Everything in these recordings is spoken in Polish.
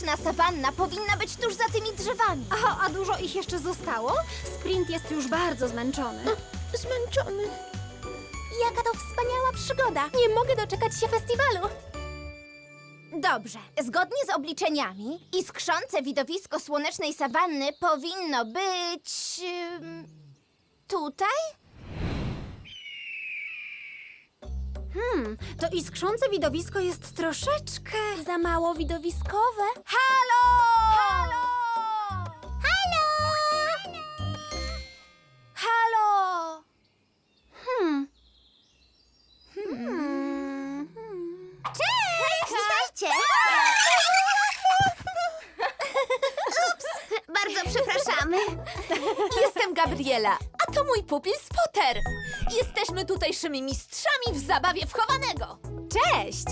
słoneczna sawanna powinna być tuż za tymi drzewami. Aha, a dużo ich jeszcze zostało? Sprint jest już bardzo zmęczony. Zmęczony. Jaka to wspaniała przygoda. Nie mogę doczekać się festiwalu. Dobrze. Zgodnie z obliczeniami, iskrzące widowisko słonecznej sawanny powinno być... tutaj? Hmm, to iskrzące widowisko jest troszeczkę... Za mało widowiskowe. Halo! Halo! Halo! Halo! Hmm. Hmm. Cześć! Ups, bardzo przepraszamy. Jestem Gabriela, a to mój pupil Spotter. Jesteśmy tutejszymi mistrzami w zabawie wchowanego. Cześć!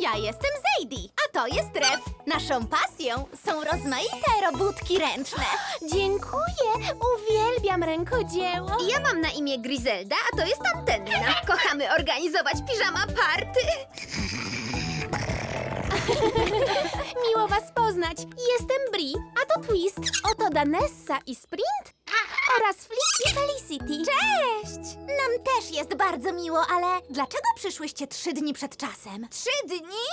Ja jestem Zadie, a to jest Rew. Naszą pasją są rozmaite robótki ręczne. Dziękuję, uwielbiam rękodzieło. Ja mam na imię Grizelda, a to jest Antenna. Kochamy organizować piżama party. Miło was poznać. Jestem Bri, a to Twist. Oto Danessa i Sprint oraz Flip i Felicity. Cześć! Nam też jest bardzo miło, ale dlaczego przyszłyście trzy dni przed czasem? Trzy dni?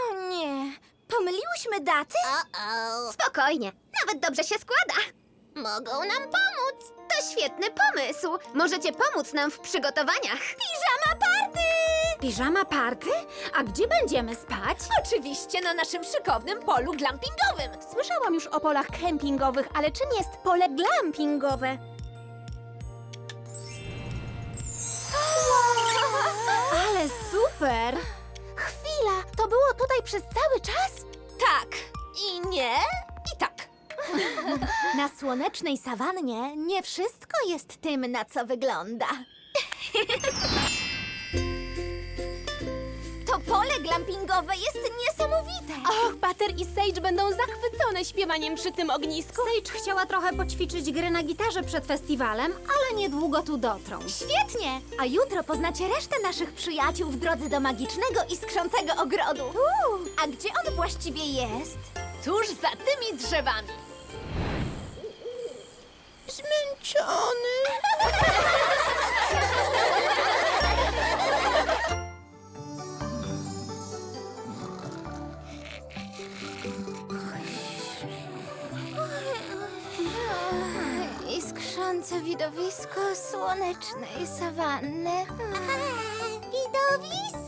O nie, pomyliłyśmy daty? Spokojnie, nawet dobrze się składa. Mogą nam pomóc. To świetny pomysł. Możecie pomóc nam w przygotowaniach. Piżama party! Piżama party? A gdzie będziemy spać? Oczywiście na naszym szykownym polu glampingowym. Słyszałam już o polach kempingowych, ale czym jest pole glampingowe? Ale super! Chwila, to było tutaj przez cały czas? Tak i nie i tak. Na słonecznej sawannie nie wszystko jest tym, na co wygląda. Pole glampingowe jest niesamowite. Och, Butter i Sage będą zachwycone śpiewaniem przy tym ognisku. Sage chciała trochę poćwiczyć grę na gitarze przed festiwalem, ale niedługo tu dotrą. Świetnie! A jutro poznacie resztę naszych przyjaciół w drodze do magicznego iskrzącego ogrodu. a gdzie on właściwie jest? Tuż za tymi drzewami. Zmęczony. Widowisko słonecznej sawanny. Widowisko.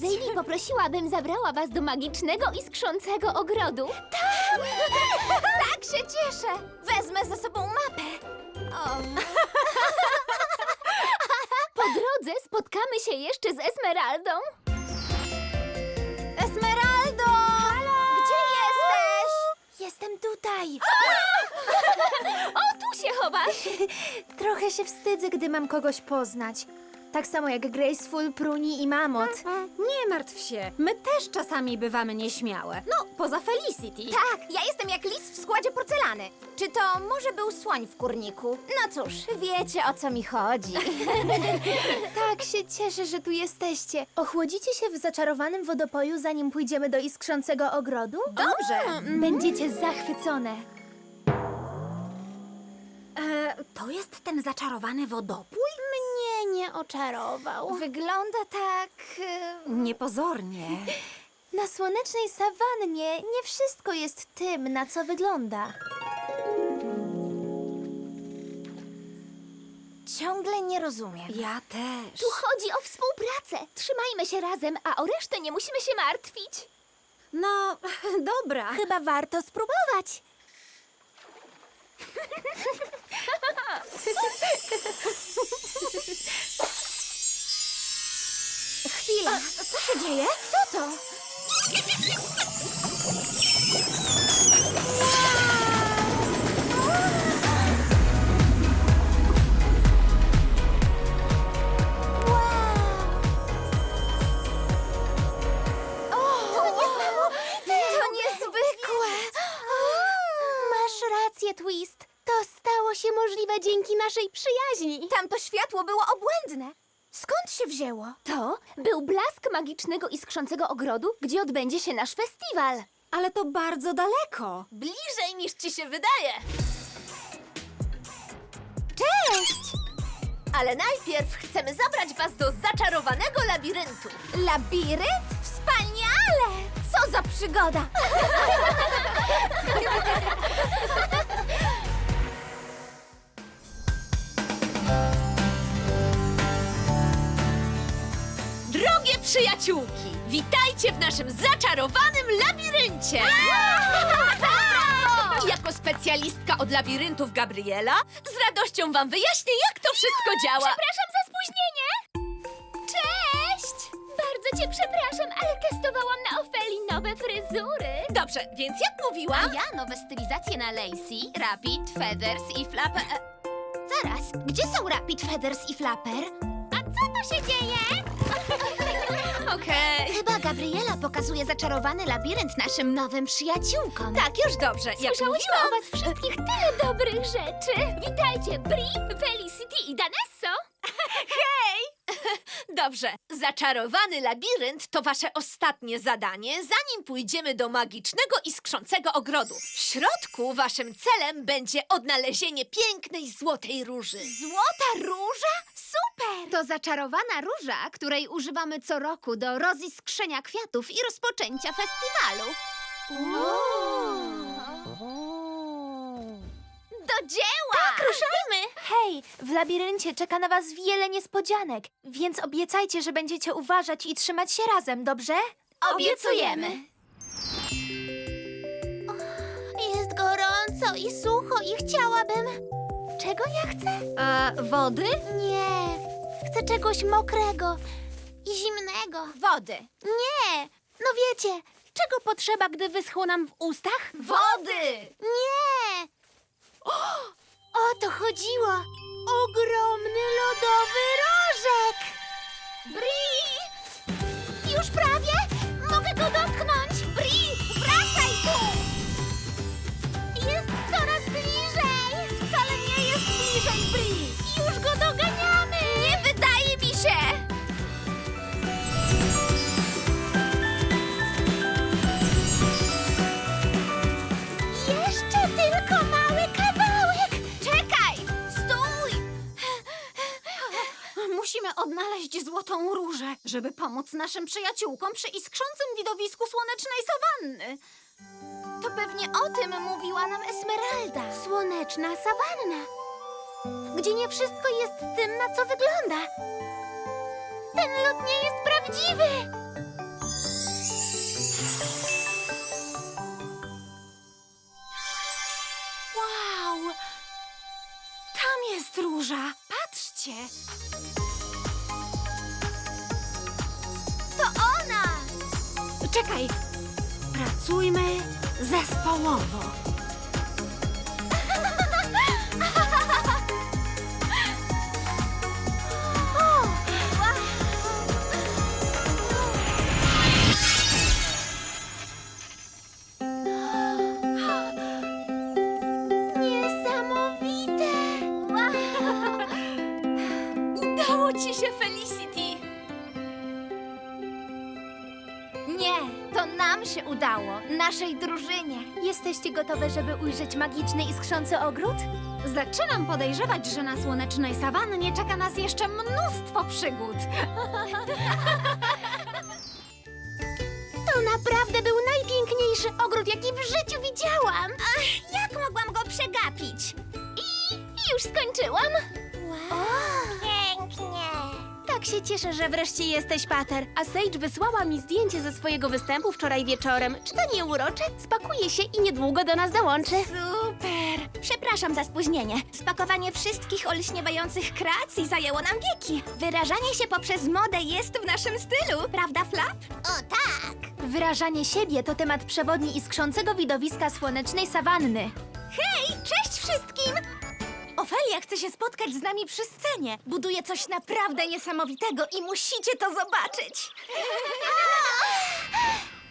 Cześć. Zadie poprosiła, bym zabrała was do magicznego iskrzącego ogrodu. Tak się cieszę. Wezmę ze sobą mapę. O. Po drodze spotkamy się jeszcze z Esmeraldą. Esmeraldo! Gdzie jesteś? Jestem tutaj. O, tu się chowasz! Trochę się wstydzę, gdy mam kogoś poznać. Tak samo jak Graceful, Pruni i Mamot. Nie martw się, my też czasami bywamy nieśmiałe. No, poza Felicity. Tak, ja jestem jak lis w składzie porcelany. Czy to może był słoń w kurniku? No cóż, wiecie o co mi chodzi. Tak się cieszę, że tu jesteście. Ochłodzicie się w zaczarowanym wodopoju, zanim pójdziemy do iskrzącego ogrodu? Dobrze. Będziecie zachwycone. E, to jest ten zaczarowany wodopój? Mnie nie oczarował. Wygląda tak... Niepozornie. Na słonecznej sawannie nie wszystko jest tym, na co wygląda. Ciągle nie rozumiem. Ja też. Tu chodzi o współpracę. Trzymajmy się razem, a o resztę nie musimy się martwić. No, dobra. Chyba warto spróbować. Chwila, co się dzieje? Co to? Tamto światło było obłędne. Skąd się wzięło? To był blask magicznego iskrzącego ogrodu, gdzie odbędzie się nasz festiwal. Ale to bardzo daleko. Bliżej niż ci się wydaje. Cześć! Ale najpierw chcemy zabrać was do zaczarowanego labiryntu. Labirynt? Wspaniale! Co za przygoda! przyjaciółki, witajcie w naszym zaczarowanym labiryncie! Jako specjalistka od labiryntów Gabriela, z radością wam wyjaśnię, jak to wszystko działa. Przepraszam za spóźnienie! Cześć! Bardzo cię przepraszam, ale testowałam na Ofeli nowe fryzury. Dobrze, więc jak mówiłam, Ja nowe stylizacje na Lacey, Rapid, Feathers i Flapper. E, zaraz, gdzie są Rapid, Feathers i Flapper? A co tu się dzieje? Okej. Chyba Gabriela pokazuje zaczarowany labirynt naszym nowym przyjaciółkom. Tak, już dobrze. Jak Słyszałyśmy o was wszystkich tyle dobrych rzeczy. Witajcie, Bri, Felicity i Danesso. Dobrze, zaczarowany labirynt to wasze ostatnie zadanie, zanim pójdziemy do magicznego iskrzącego ogrodu. W środku waszym celem będzie odnalezienie pięknej złotej róży. Złota róża? To zaczarowana róża, której używamy co roku do roziskrzenia kwiatów i rozpoczęcia festiwalu. Do dzieła! Ruszajmy! Hej, w labiryncie czeka na was wiele niespodzianek, więc obiecajcie, że będziecie uważać i trzymać się razem, dobrze? Obiecujemy. Jest gorąco i sucho i chciałabym... Czego ja chcę? A wody? Nie, chcę czegoś mokrego i zimnego. Wody. Nie, no wiecie, czego potrzeba, gdy wyschło nam w ustach? Wody! Nie! O to chodziło! Ogromny lodowy rożek! Bri! Już prawie? Mogę go dotknąć! Żeby pomóc naszym przyjaciółkom przy iskrzącym widowisku słonecznej sawanny. To pewnie o tym mówiła nam Esmeralda. Słoneczna sawanna. Gdzie nie wszystko jest tym, na co wygląda. Ten lód nie jest prawdziwy. Wow! Tam jest róża! Patrzcie! Czekaj! Pracujmy zespołowo. Naszej drużynie. Jesteście gotowe, żeby ujrzeć magiczny iskrzący ogród? Zaczynam podejrzewać, że na słonecznej sawannie czeka nas jeszcze mnóstwo przygód. To naprawdę był najpiękniejszy ogród, jaki w życiu widziałam. Ach, jak mogłam go przegapić? I już skończyłam. Wow. Tak się cieszę, że wreszcie jesteś, Pater. A Sage wysłała mi zdjęcie ze swojego występu wczoraj wieczorem. Czy to nie urocze? Spakuję się i niedługo do nas dołączy. Super. Przepraszam za spóźnienie. Spakowanie wszystkich olśniewających kreacji zajęło nam wieki. Wyrażanie się poprzez modę jest w naszym stylu, prawda, Flap? O tak. Wyrażanie siebie to temat przewodni iskrzącego widowiska słonecznej sawanny. Hej, cześć wszystkim! Ofelia chce się spotkać z nami przy scenie. Buduje coś naprawdę niesamowitego i musicie to zobaczyć.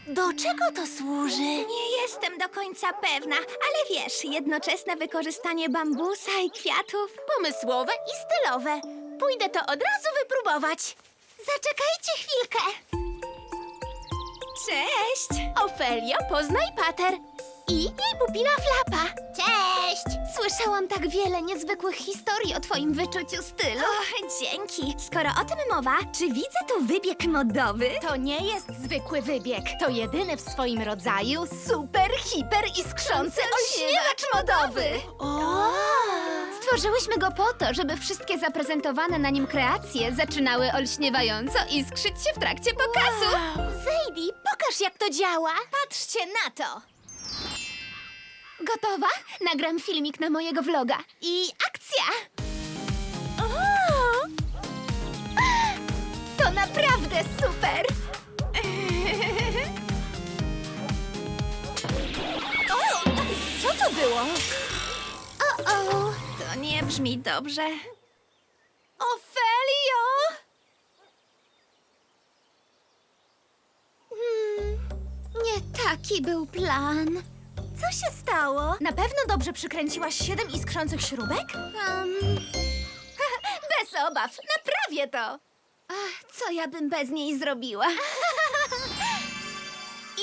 Do czego to służy? Nie jestem do końca pewna, ale wiesz, jednoczesne wykorzystanie bambusa i kwiatów. Pomysłowe i stylowe. Pójdę to od razu wypróbować. Zaczekajcie chwilkę. Cześć! Ofelio, poznaj Pater. I jej pupila Flapa. Cześć! Słyszałam tak wiele niezwykłych historii o twoim wyczuciu stylu. Dzięki. Skoro o tym mowa, czy widzę tu wybieg modowy? To nie jest zwykły wybieg. To jedyny w swoim rodzaju super, hiper iskrzący olśniewacz modowy. Stworzyłyśmy go po to, żeby wszystkie zaprezentowane na nim kreacje zaczynały olśniewająco iskrzyć się w trakcie pokazu. Zadie, pokaż jak to działa. Patrzcie na to. Gotowa? Nagram filmik na mojego vloga. I akcja! To naprawdę super. O, co to było? O, To nie brzmi dobrze. Ofelio! nie taki był plan. Co się stało? Na pewno dobrze przykręciłaś siedem iskrzących śrubek? Bez obaw, naprawię to. ach, co ja bym bez niej zrobiła?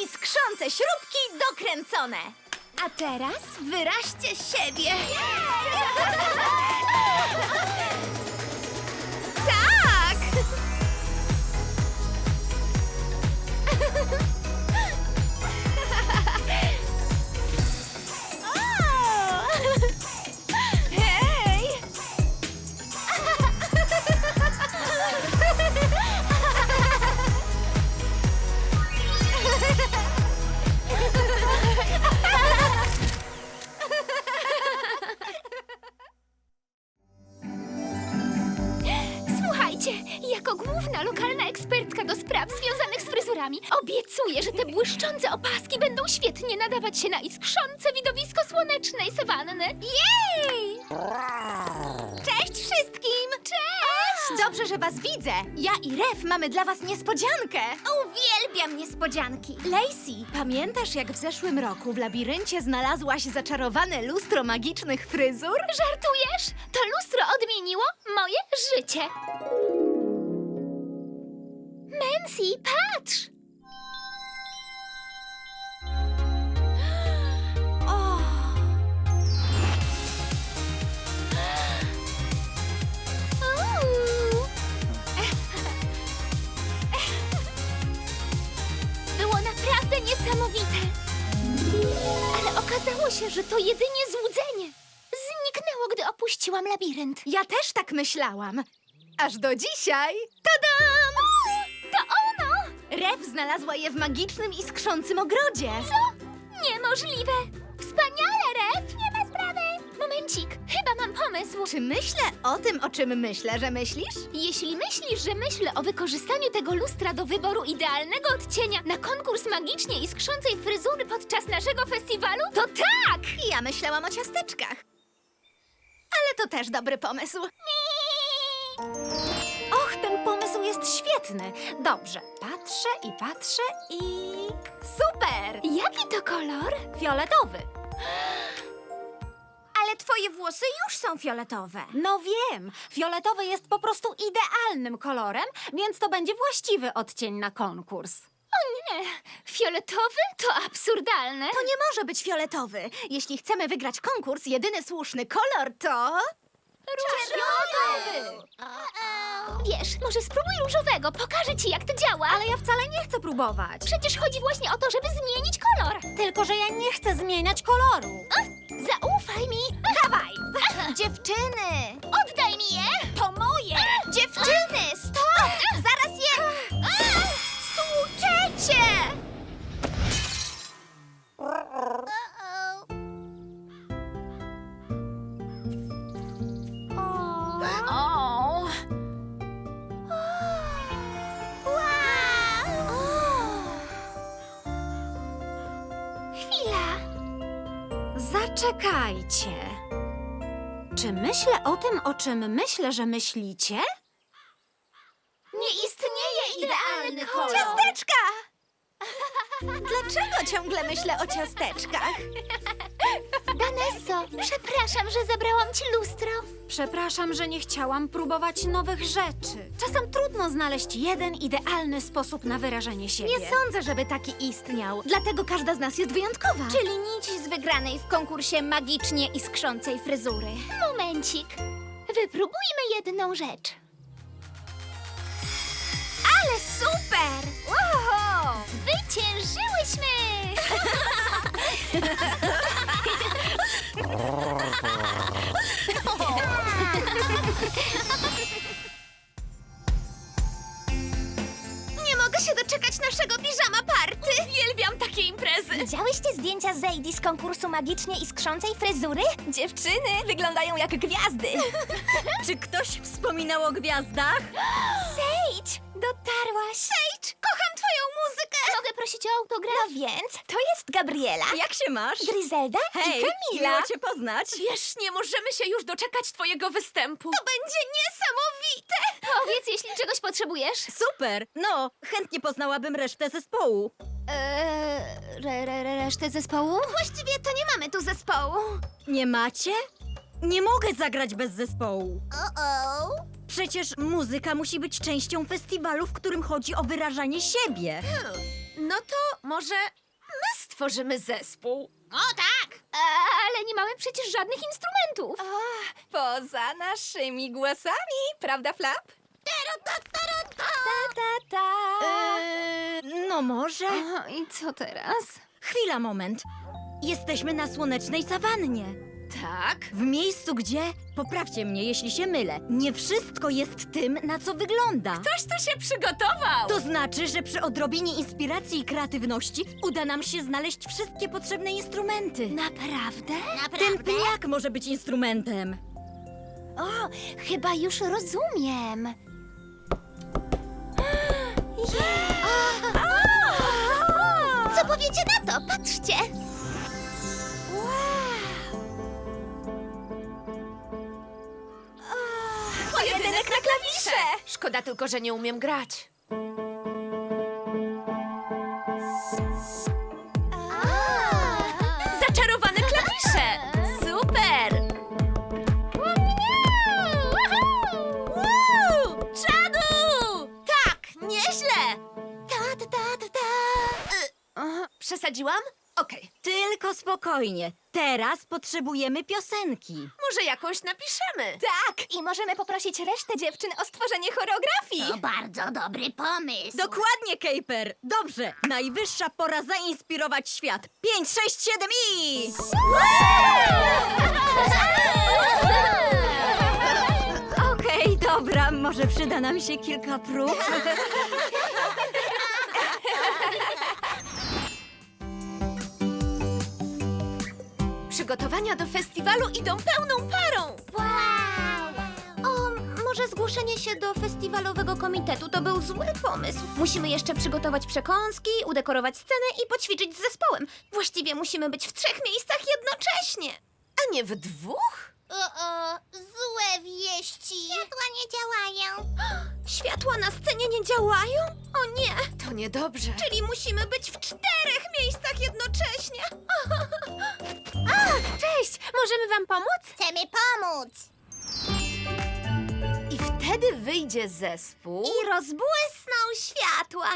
Iskrzące śrubki dokręcone. A teraz wyraźcie siebie. nadawać się na iskrzące widowisko słonecznej sawanny. Jej! Cześć wszystkim! Cześć! Dobrze, że was widzę. Ja i Ref mamy dla was niespodziankę. Uwielbiam niespodzianki. Lacey, pamiętasz jak w zeszłym roku w labiryncie znalazłaś zaczarowane lustro magicznych fryzur? Żartujesz? To lustro odmieniło moje życie. Nancy, patrz! Okazało się, że to jedynie złudzenie. Zniknęło, gdy opuściłam labirynt. Ja też tak myślałam. Aż do dzisiaj. Tadam! To ono! Ref znalazła je w magicznym iskrzącym ogrodzie. Co? Niemożliwe! Wspaniale, Ref! Nie ma sprawy! Momencik, mam pomysł. Czy myślę o tym, o czym myślę, że myślisz? Jeśli myślisz, że myślę o wykorzystaniu tego lustra do wyboru idealnego odcienia na konkurs magicznie iskrzącej fryzury podczas naszego festiwalu, to tak! Ja myślałam o ciasteczkach. Ale to też dobry pomysł. Och, ten pomysł jest świetny. Dobrze, patrzę i patrzę i... Super! Jaki to kolor? Fioletowy. Ale twoje włosy już są fioletowe. No wiem, fioletowy jest po prostu idealnym kolorem, więc to będzie właściwy odcień na konkurs. Nie, fioletowy? To absurdalne. To nie może być fioletowy. Jeśli chcemy wygrać konkurs, jedyny słuszny kolor to... Czerwonowy! Wiesz, może spróbuj różowego, pokażę ci jak to działa. Ale ja wcale nie chcę próbować. Przecież chodzi właśnie o to, żeby zmienić kolor. Tylko, że ja nie chcę zmieniać koloru. Zaufaj mi. Dawaj! Dziewczyny! Oddaj mi je. To moje! Dziewczyny, Czy myślę o tym, o czym myślę, że myślicie? Nie istnieje idealny kolor. Ciasteczka! Dlaczego ciągle myślę o ciasteczkach? Danesso, przepraszam, że zabrałam ci lustro. Przepraszam, że nie chciałam próbować nowych rzeczy. Czasem trudno znaleźć jeden idealny sposób na wyrażenie siebie. Nie sądzę, żeby taki istniał. Dlatego każda z nas jest wyjątkowa. Czyli nić z wygranej w konkursie magicznie iskrzącej fryzury. Momencik. Wypróbujmy jedną rzecz. Ale super! Wow! Zwyciężyłyśmy! się doczekać naszego piżama party! Uwielbiam takie imprezy! Widziałyście zdjęcia Zejdi z konkursu magicznie iskrzącej fryzury? Dziewczyny wyglądają jak gwiazdy. Czy ktoś wspominał o gwiazdach? Sage, dotarłaś. Sage, kocham twoją muzykę. Mogę prosić o autograf? No więc, to jest Gabriela, Jak się masz? Gryzelda Hej, i Kamila. miło cię poznać. Wiesz, nie możemy się już doczekać twojego występu. To będzie niesamowite. Czegoś potrzebujesz. Super! No, chętnie poznałabym resztę zespołu. Eee, re, re, re, resztę zespołu? Właściwie to nie mamy tu zespołu. Nie macie? Nie mogę zagrać bez zespołu. O-o. Przecież muzyka musi być częścią festiwalu, w którym chodzi o wyrażanie siebie. No to może my stworzymy zespół. O tak! E, ale nie mamy przecież żadnych instrumentów. Poza naszymi głosami, prawda, Flap? Ta, ta, ta. Eee, no może. Aha, I co teraz? Chwila, moment. Jesteśmy na słonecznej sawannie. Tak? W miejscu, gdzie, poprawcie mnie, jeśli się mylę, nie wszystko jest tym, na co wygląda. Ktoś tu się przygotował! To znaczy, że przy odrobinie inspiracji i kreatywności uda nam się znaleźć wszystkie potrzebne instrumenty. Naprawdę? Ten pniak może być instrumentem. O, chyba już rozumiem. Co powiecie na to? Patrzcie! Pojedynek na klawisze! Szkoda tylko, że nie umiem grać. Przesadziłam? Okej, Tylko spokojnie. Teraz potrzebujemy piosenki. może jakąś napiszemy. Tak, i możemy poprosić resztę dziewczyn o stworzenie choreografii. bardzo dobry pomysł. Dokładnie, Kejper. Dobrze. Najwyższa pora zainspirować świat. 5, 6, 7 i... Okej, dobra. Może przyda nam się kilka prób. Przygotowania do festiwalu idą pełną parą. O, może zgłoszenie się do festiwalowego komitetu to był zły pomysł. Musimy jeszcze przygotować przekąski, udekorować scenę i poćwiczyć z zespołem. Właściwie musimy być w trzech miejscach jednocześnie. A nie w dwóch? O, złe wieści. Światła nie działają. Światła na scenie nie działają? O nie, To niedobrze. czyli musimy być w czterech wyjdzie zespół. I rozbłysną światła.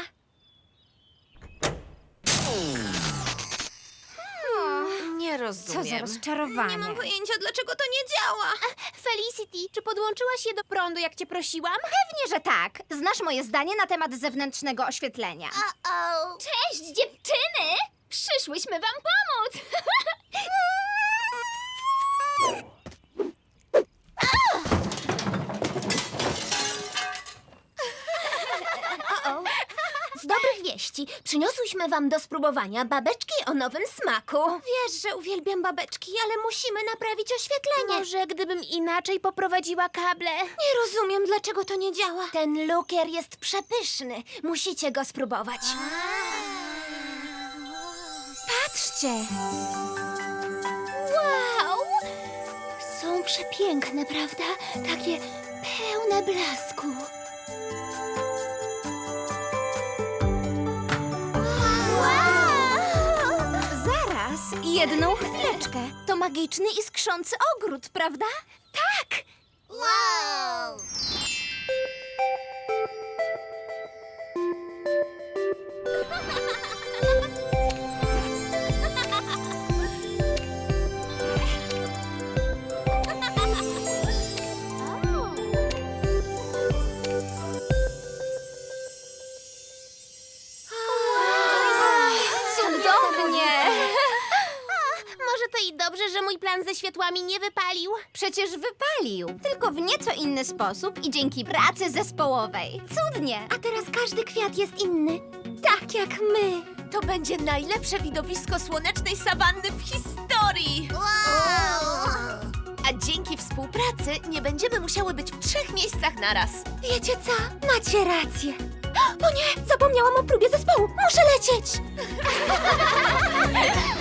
Nie Co za rozumiem. rozczarowanie. Nie mam pojęcia, dlaczego to nie działa. Felicity, czy podłączyłaś je do prądu, jak cię prosiłam? Pewnie, że tak. Znasz moje zdanie na temat zewnętrznego oświetlenia. Cześć, dziewczyny! Przyszłyśmy wam pomóc! Z dobrych wieści przyniosłyśmy wam do spróbowania babeczki o nowym smaku. Wiesz, że uwielbiam babeczki, ale musimy naprawić oświetlenie. Może gdybym inaczej poprowadziła kable. Nie rozumiem, dlaczego to nie działa. Ten lukier jest przepyszny. Musicie go spróbować. Patrzcie! Wow! Są przepiękne, prawda? Takie pełne blasku. Jedną chwileczkę. To magiczny i skrzący ogród, prawda? Tak! Wow! to i dobrze, że mój plan ze światłami nie wypalił. Przecież wypalił, tylko w nieco inny sposób i dzięki pracy zespołowej. Cudnie! A teraz każdy kwiat jest inny. Tak jak my. To będzie najlepsze widowisko słonecznej sawanny w historii! A dzięki współpracy nie będziemy musiały być w trzech miejscach naraz. Wiecie co? Macie rację. O nie, zapomniałam o próbie zespołu. Muszę lecieć.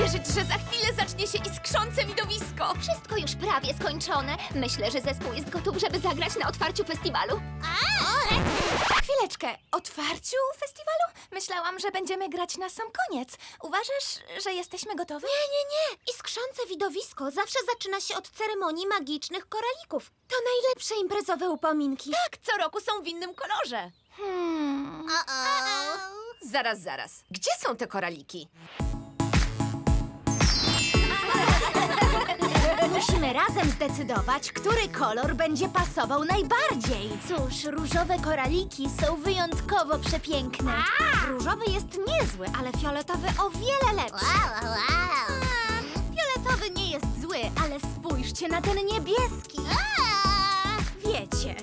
uwierzyć, że za chwilę zacznie się iskrzące widowisko. Wszystko już prawie skończone. Myślę, że zespół jest gotów, żeby zagrać na otwarciu festiwalu. Chwileczkę, otwarciu festiwalu? Myślałam, że będziemy grać na sam koniec. Uważasz, że jesteśmy gotowi? Nie, nie, nie. Iskrzące widowisko zawsze zaczyna się od ceremonii magicznych koralików. To najlepsze imprezowe upominki. Tak, co roku są w innym kolorze. Hmm. Zaraz, zaraz. Gdzie są te koraliki? Musimy razem zdecydować, który kolor będzie pasował najbardziej. Cóż, różowe koraliki są wyjątkowo przepiękne. Różowy jest niezły, ale fioletowy o wiele lepszy. Fioletowy nie jest zły, ale spójrzcie na ten niebieski. Wiecie,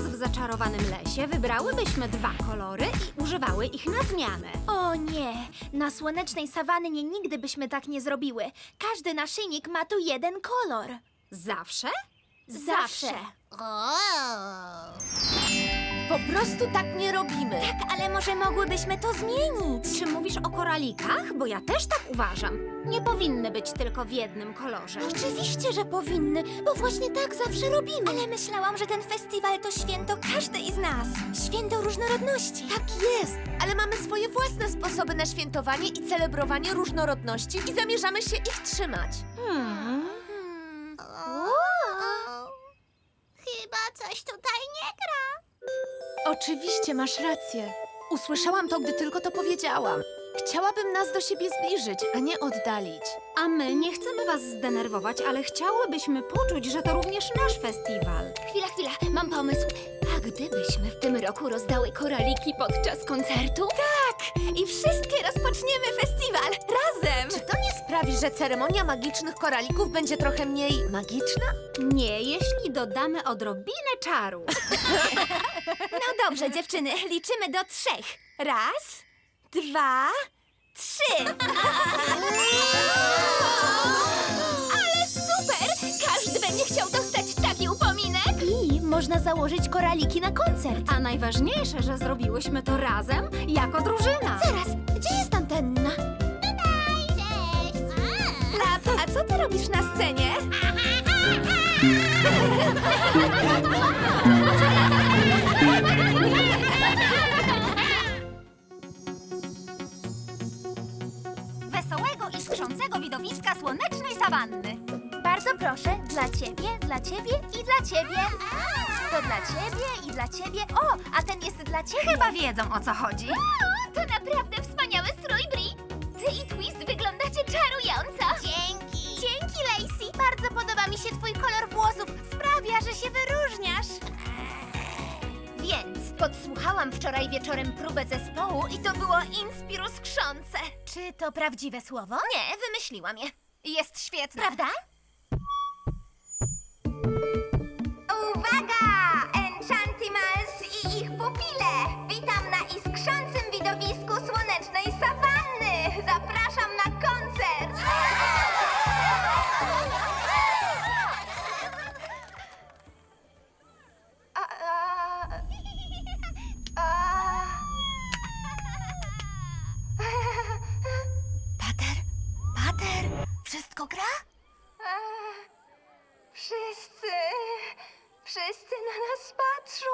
w zaczarowanym lesie wybrałybyśmy dwa kolory i używały ich na zmianę. O nie, na słonecznej sawannie nigdy byśmy tak nie zrobiły. Każdy naszyjnik ma tu jeden kolor. Zawsze? Zawsze. Po prostu tak nie robimy. Tak, ale może mogłybyśmy to zmienić. Czy mówisz o koralikach? Bo ja też tak uważam. Nie powinny być tylko w jednym kolorze. Oczywiście, że powinny, bo właśnie tak zawsze robimy. Ale myślałam, że ten festiwal to święto każdej z nas. Święto różnorodności. Tak jest, ale mamy swoje własne sposoby na świętowanie i celebrowanie różnorodności i zamierzamy się ich trzymać. Hmm. Chyba coś tutaj nie gra. Oczywiście masz rację. Usłyszałam to, gdy tylko to powiedziałam. Chciałabym nas do siebie zbliżyć, a nie oddalić. A my nie chcemy was zdenerwować, ale chciałybyśmy poczuć, że to również nasz festiwal. Chwila, chwila, mam pomysł. A gdybyśmy w tym roku rozdały koraliki podczas koncertu? Tak! I sprawi, że ceremonia magicznych koralików będzie trochę mniej magiczna? Nie, jeśli dodamy odrobinę czaru. no dobrze, dziewczyny, liczymy do trzech. Raz, dwa, trzy. Ale super! Każdy będzie chciał dostać taki upominek. I można założyć koraliki na koncert. A najważniejsze, że zrobiłyśmy to razem, jako drużyna. Zaraz, gdzie jest ty robisz na scenie? Wesołego i skrzącego widowiska słonecznej sawanny. Bardzo proszę, dla ciebie, dla ciebie i dla ciebie. To dla ciebie i dla ciebie. O, a ten jest dla ciebie. Chyba wiedzą o co chodzi. O, to naprawdę wspaniały strój, Bri. Ty i Twist wyglądacie czarująco. Mi się twój kolor włosów. Sprawia, że się wyróżniasz. Więc podsłuchałam wczoraj wieczorem próbę zespołu i to było inspiruskrzące. Czy to prawdziwe słowo? Nie, wymyśliłam je. Jest świetne. Prawda? Uwaga! Enchantimals i ich pupile! Witam na iskrzącym widowisku słonecznej Wszystko gra? Wszyscy, wszyscy na nas patrzą.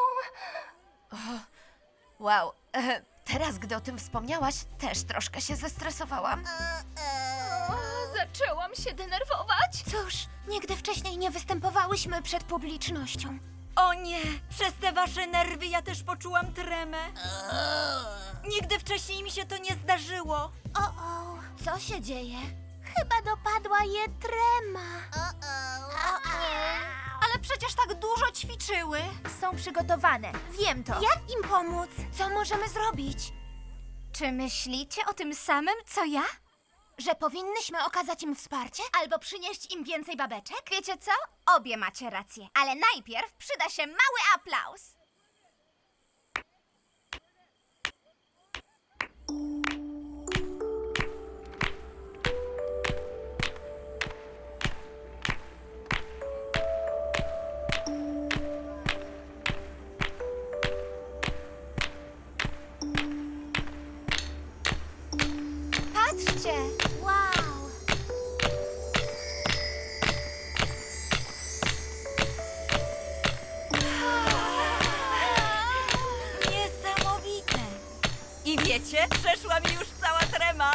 Wow, e, teraz gdy o tym wspomniałaś, też troszkę się zestresowałam. O, zaczęłam się denerwować. Cóż, nigdy wcześniej nie występowałyśmy przed publicznością. O nie, przez te wasze nerwy ja też poczułam tremę. Nigdy wcześniej mi się to nie zdarzyło. O, o, co się dzieje? Chyba dopadła je trema. Ale przecież tak dużo ćwiczyły. Są przygotowane. Wiem to. Jak im pomóc? Co możemy zrobić? Czy myślicie o tym samym, co ja? Że powinnyśmy okazać im wsparcie? Albo przynieść im więcej babeczek? Wiecie co? Obie macie rację. Ale najpierw przyda się mały aplauz. Przeszła mi już cała trema.